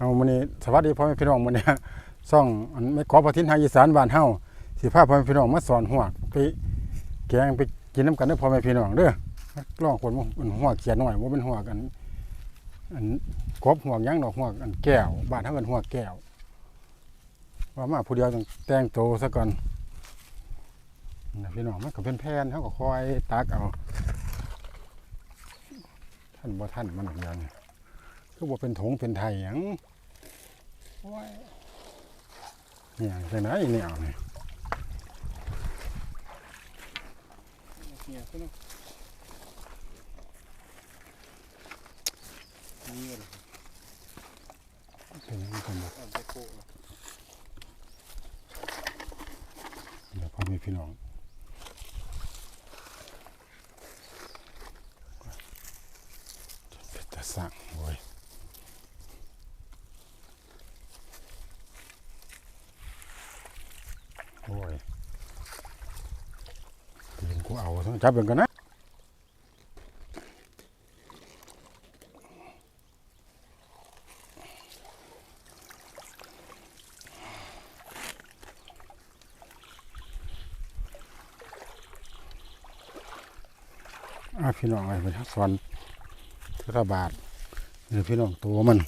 เอามื้อนี้สวัสดีพ่อแม่พี่น้องมื้อนี้ซ่องอันไม่ขอประทินทางอีสานบ้านเฮาสิพาพ่อแม่พี่น้องมาสอนหัวกไปแกงไปกินน้ำกันเด้อพ่อแม่พี่น้องเด้อลองคนมันหัวกเขียนหน่อยว่าเป็นหัวกันอันกบหัวยังดอกหัวกอันแก้วบ้านเฮาเป็นหัวแก้วว่ามาผู้เดียวต้องแต่งโตซะก่อนพี่น้องมันก็เป็นแผนเฮาก็คอยตักเอาท่านบ่ท่านมันอย่างเดียวนี่คือบ่เป็นถงเป็นไทยหยัง เนี่ยใช่ไหมเนี่ยเนี่ยเนี่ยเนาะนี่เลยเป็นยังไงกันหมดเอาไปโคเดี๋ยวพ่อม่พี่น้องเป็นตะสั่งโว้ยโอ้ยตีนกูเอาต้อง จับเป็นกันนะอะพี่น้องอะไรเป็นสอนเทระบาทนี่พี่น้องตัวมัน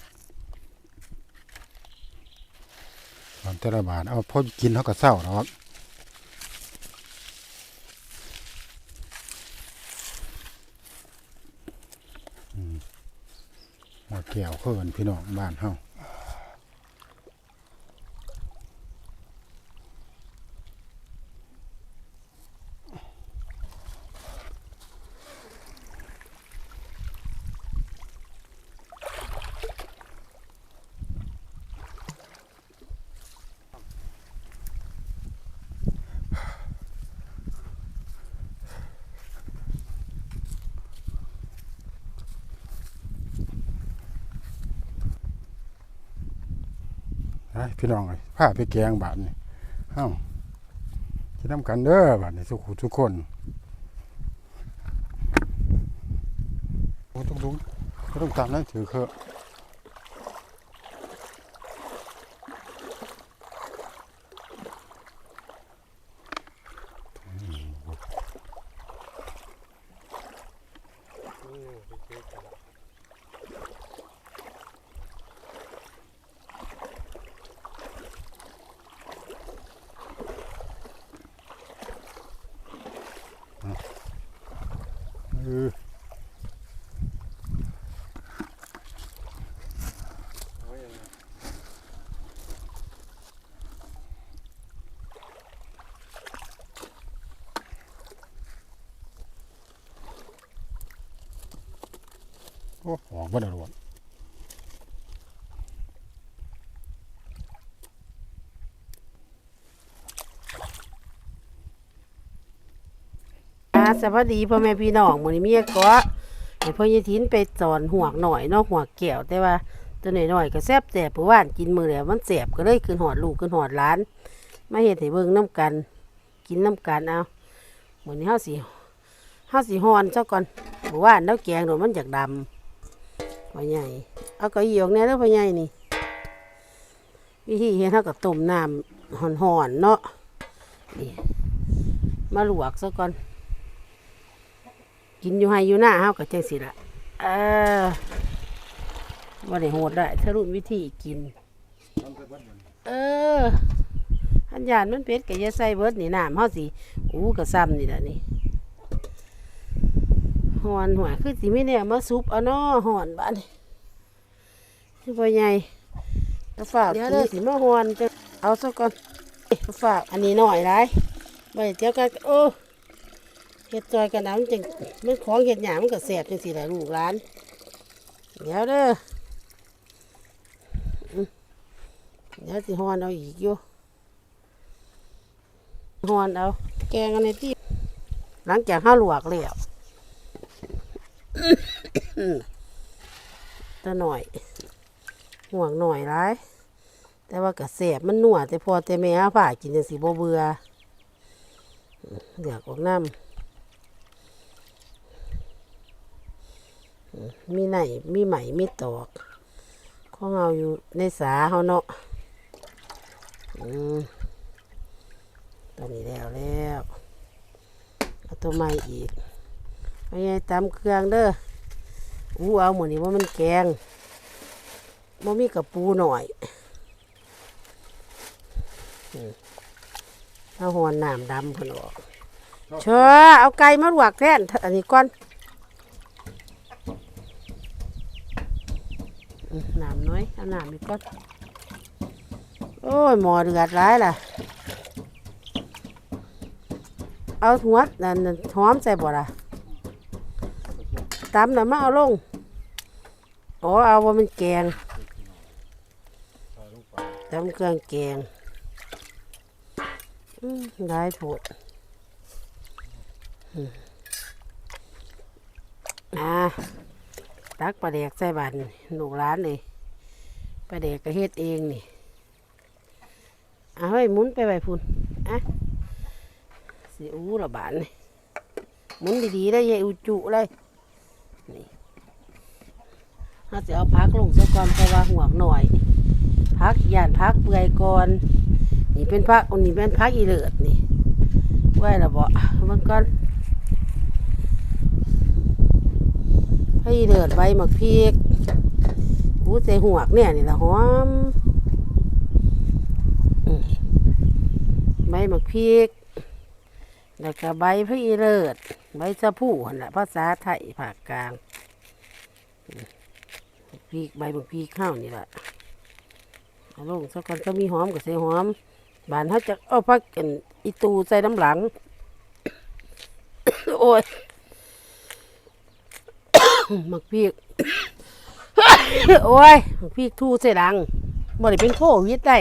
สอนเทระบาทเอาพ่อกินเขาก็เศร้าแล้วครับอืมหัว แก้วเขื่อนพี่น้องบ้านเฮา ไปพี่น้องเลยพาไปแกงบาทนี่เอ้าคิดน้ำกันเด้อบาทนี่สุขุทุกคนโอ้ทุกทุกก็ต้องตามนั้นถือเคอะเออ เอาไว้ยังไง โอ้หอมก็ได้รวดอ่าสวัสดีพ่อแม่พี่น้องมื้อนี้เมียก็ให้พ่อยายทินไปสอนหวกหน่อยเนาะหวกแก้วแต่ว่าตัวหน้อยๆก็แซ่บแต่ผู้ว่านกินมื้อแล้วมันแซ่บก็เลยขึ้นหอดลูกขึ้นหอดหลานมาเฮ็ดให้เบิ่งน้ำกัน กินน้ำกันเอามื้อนี้เฮาสิเฮาสิฮ้อนซะก่อนผู้ว่านแล้วแกงโดนมันจากดำ พ่อใหญ่เอาเก็อีออกแน่เด้อพ่อใหญ่นี่ วิธีเฮ็ดเฮาก็ต้มน้ำห่อนๆเนาะนี่มาลวกซะก่อน กินอยู่ให้อยู่หน้าเฮาก็จังสิละเออว่าได้โหดได้ถ้ารุ่นวิธีกิน เอออันยานมันเป็ดก็อย่าใส่เบิดนี่น้ำเฮาสิอู้ก็ซ้ำนี่ล่ะนี่ หอนหัวคือสิไม่แน่มาซุปเอาเนาะหอนบ้านนี่ที่พ่อใหญ่ตะฝากเดี๋ยวเด้อสิมาหอนจะเอาซะก่อนเอ้ยตะฝากอันนี้หน่อยไรไปเดี๋ยวกันโอ้เฮ็ดจอยกันเอามันจังมันของเฮ็ดหยังมันก็แซ่บจังซี่แหละลูกหลาน เดี๋ยวเด้ออืมเดี๋ยวสิฮอนเอาอีกอยู่ฮอนเอา แกงอันนี้ที่หลังจากห้าลวกแล้ว ตะหน่อย ห่วงหน่อยร้ายแต่ว่าก็แซ่บมันหนัวแต่พอแต่แม่หาผ่ากินจังสิบ่เบื่อเดือกออกน้ำมีไหนมีไหมมีตอกคของเราอยู่ในสาเขาเนาะตอนนี้แล้วแล้วเอาตัวใหม่อีก ไม่ใช่ตำเครื่องเด้ออู้เอาหมดนี่ว่ามันแกงบ่มีกับปูหน่อยเอาหอนน้ำดำเพิ่นออกเชิญเอาไก่มาลวกแทนอันนี้ก่อนอืมน้ำน้อยเอาน้ำอีกก่อนโอ้ยหมอเดือดร้ายล่ะ เอาหัวนั่นนั่นหอมใส่บ่ล่ะ ตำน่ะมาเอาลง อ๋อเอาว่ามันแกงใส่ลงไปตำเครื่องแกงอืมได้ผดอ่าตักปลาแดกใส่บันลูร้านเลยปลาแดกก็เฮ็ดเองนี่เอาให้มุนไปไปพุ่นอะสิอู้ละบานนี่มุนดีๆได้ยายอุจุเลย นี่ถ้าจะเอาพักลงซะก่อนเพราะว่าห่วงหน่อยพักหย่านพักเปื่อยก่อนนี่เป็นพักอันนี้เป็นพักอีเลิดนี่ไว้ละบ่มันก่อนให้อีเลิดใบหมักพริกหูใส่หวกเนี่ยนี่ละหอมใบหมักพริกแล้วก็ใบพระอีเลิศ ใบสะพูหันละภาษาไทยภาคกลางพริกใบหมักพริกข้าวนี่แหละเอาลงสักกันก็มีหอมกับใส่หอม บานเขาจะเอาพักกันอีตูใส่น้ำหลัง โอ้ยมักพริกโอ้ยมักพริกทูใส่หลังบ่ได้เป็นโควิดได้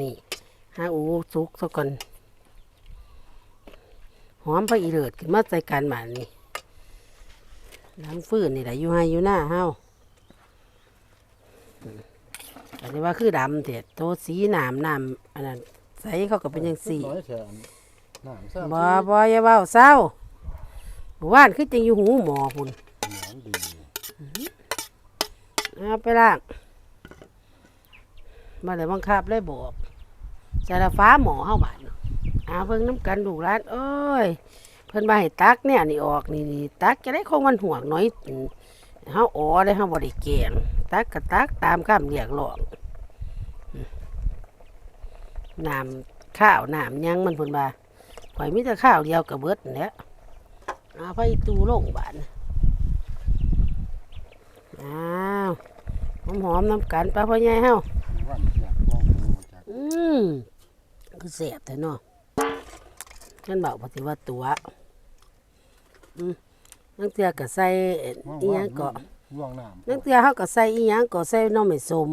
นี่ฮาอูสุกสักกัน หอมพระอีเลิศขึ้นมาใส่กันหมานี่ล้างฟืนนี่แหละอยู่ให้อยู่หน้าเฮาอันนี้ว่าคือดำเด็ดโตสีหนามน้ำอันนั้นใสเขาก็เป็นยังสีน้อยแถมน้ำซ่าบ่บ่อย่าเว้าเศร้าว่านคือจังอยู่หูหมอพุ่นน้ำดีเอาไปล้างมาเลยบังคับเลยบอกสารฟ้าหมอเฮาบาด เนาะอาเพิ่งน้ำกันดูร้านเอ้ย เพิ่นมาให้ตักเนี่ยนี่ออกนี่นี่ตักจะได้คงมันห่วงน้อยอืมเฮาอ๋อได้เฮาบ่ได้แกงตักก็ตักตามคำเรียกร้องน้ำข้าวน้ำหยังมันเพิ่นว่าข่อยมีแต่ข้าวเดียวกับเบิดนั่นแหล้วเอาไปตูลงบานอ้าวหอมหอมๆน้ำกันปลาพ่อใหญ่เฮาวันอยากลองดูจากอืมคือเสียบแต่เนาะ ฉันบอกปฏิว่าตัวอืมนังเตือก็ใส่อีหยังเกาะล่วงน้ำนังเตือเฮาก็ใส่อีหยังก็ใส่หน้องไม่สม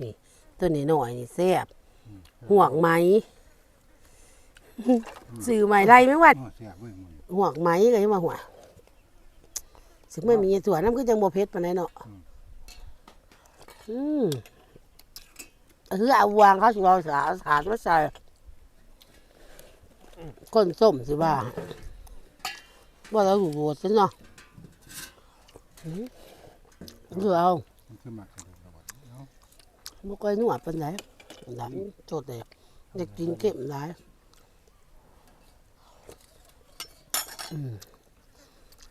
นี่ตัวนี้หน่อยนี่แซ่บห่วงไหมสื่อใหม่ไรไม่ว่าโอ้เสียเว้ยมึงห่วงไหมก็ยังมาหัวสึงไม่มีส่วนน้ำคือจังโบเพชรปานใดเนาะอืมคือเอาวางเขาสิเอาสาสาดมาใส่ ก้นส้มสิว่าว่าเราอยู่โบสถ์ซะเนาะอืมคือเอามันคือหมักกระดูเนาบ่ค่อยนวดปานใดหลังจดเลยอยากกินเก็บหลาย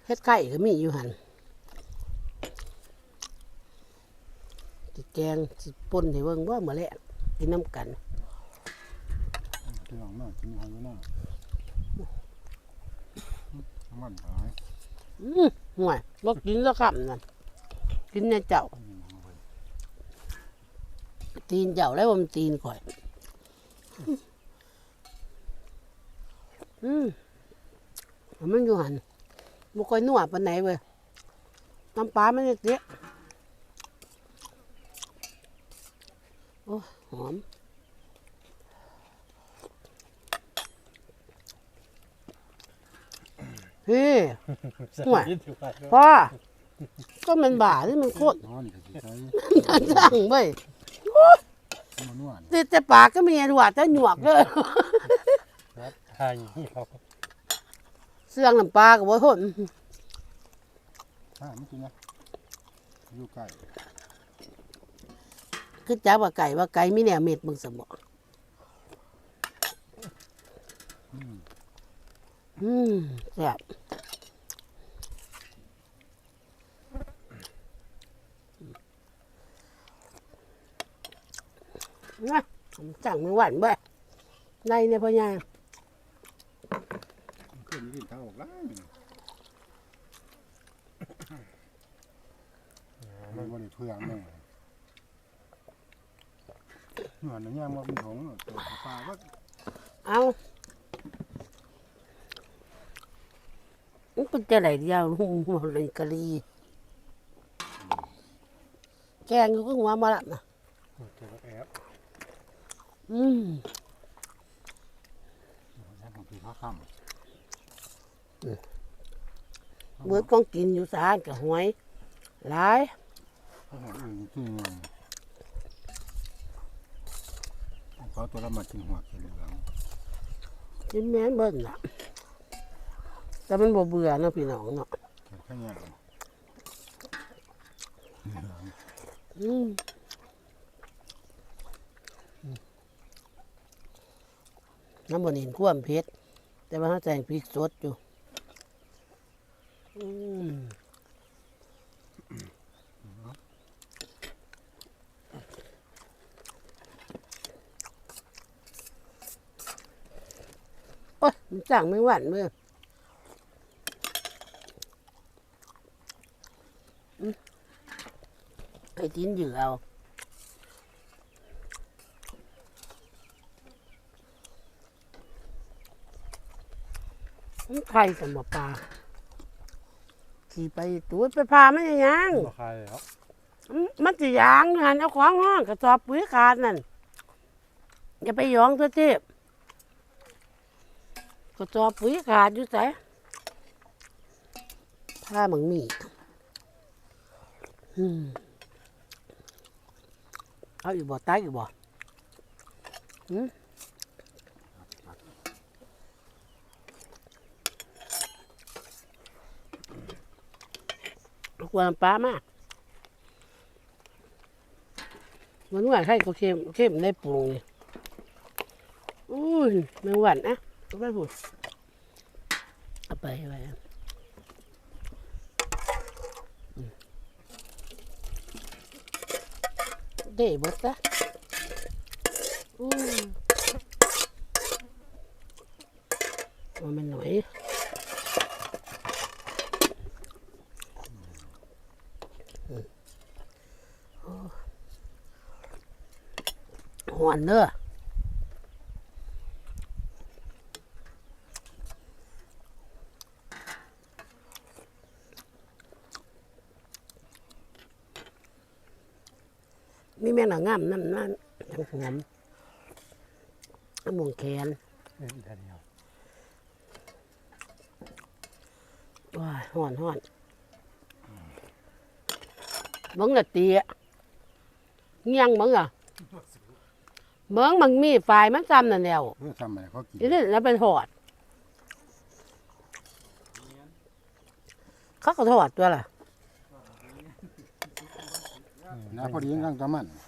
เฮ็ดไก่ก็มีอยู่หันสิแกงสิป่นให้เบิ่งว่าเมื้อแลงกินน้ำกัน ที่หลังหน้ากินทางหน้ามันหายอืมห่วยบ่กินแล้วครับนั่นกินในเจ้า ตีนเจ้าแล้วว่ามันตีนข่อย อืมมันอยู่หันบ่ค่อยนัวปานไหนเว้ยน้ำปลามันเด็ดโอ้หอม พี่ ห่วย พ่อก็มันบ่าที่มันโคตรนอนก็สิใช้สั่งเว้ยมันนวดติดแต่ปากก็มีหนวดแต่หนวกเลย ครับทายเหี่ยวเสื่องน้ำปลากับว่าทนถ้ามันกินนะอยู่ใกล้คือจับว่าไก่ว่าไก่มีแนวเม็ดมึงสมอง อืมแซ่บนะผมสั่งมือหวานเบ้ในเนี่ยพ่อยายขึ้นที่เท้าออกแล้วมันบ่ได้เพื่องแม่หนวดเนี่ยมันเป็นของตัวปลาว่าเอามัน เป็นจะไหนเดียวหุ่มหัวเลยกะลีแกงอยู่ก็หัวมาละนะเจอแอบอืมแซ่บของพี่ข้าค่ำเมื่อก้องกินอยู่สารกับหวยหลายเขาหออื่นจริงเขาตัวละมากินหัวกินเหลืองกินแม่นเบิ้ลน่ะ แต่มันบ่เบื่อเนาะพี่น้องเนาะข้างอย่าอืมน้ำบนเห็นความเผ็ดแต่ว่าเขาใส่พริกสดอยู่อืมโอ้ยมันสั่งไม่หวานเมื่อ ไอ้ทิ้นอยู่เอามันไข่สมบปลาขี่ไปตัวไปพามันยังยัง บ่คายแล้วอืมมันจะยางหันเอาของห้องกระสอบปุ๋ยขาดนั่นอย่าไปหยองตัวเจ็บกระสอบปุ๋ยขาดอยู่ใส่ผ้าหมังมีอืม เอาอีกบ่ตายอีกบ่อืมเอากวนปลามากมันหวานให้ก็เค็มเค็มได้ปรุงนี่อุ้ยไม่หวานนะเอาไปพูดเอาไปไว้อืม เด้บดซะอู้เอมันหน่อยอืมโอ้หวนเด้อมีแม่ห นังงามนั่นนั่นทั้งหอมน้ำมงแขนนี่อีกอันเดียวว้ายห่อนห่อนเบิ้งละเตียเงี้ยงเบิ้งอะเบิ้งมันมีไฟมันซ้ำนั่นแหล้วเพื่อทำอะไรเขากินนี่แล้วเป็นถอด เขาก็ถอดตัวล่ะนะพอดีนั่งตะมันนี่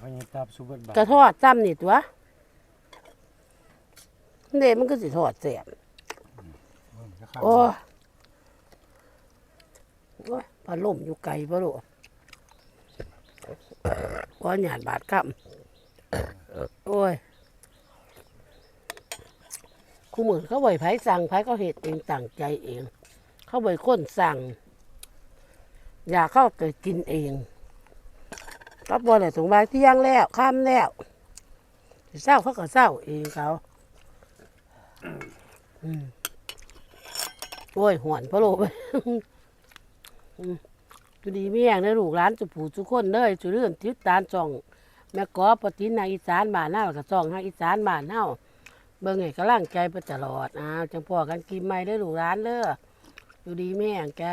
พยังตับสุเบิดบาก็ทอดซ้ำนี่ตัวเด็มันก็สิถอดเสียบโอ้ยโอ้ยปลาล่มอยู่ไกลปะลูกก้อนหยาดบาดกับโอ้ยคู่มือเขาบ่อยไผสั่งไผก็เหตุเองตั้งใจเอง เขาบ่อยคนสั่ง อยากเข้าไปกินเอง รับบอลเลยสงบายเที่ยงแล้วค่ำแล้วเศร้าเขาก็เศร้าเองเขาอืมโอ้ยหวนพะโลไปอืมจุดีเมียงเด้ลูกหลานจุผู้ทุคนเด้อจุเรื่องติดตามจ่อง แม่กอปฏินาอีสานบ้านเฮาแล้วก็จ่องให้อีสานบ้านเฮาเบิ่งให้กำลังใจไปตลอดอ้าวจังพ่อกันกินใหม่เด้ลูกหลานเด้ออยู่ดีแม่งแก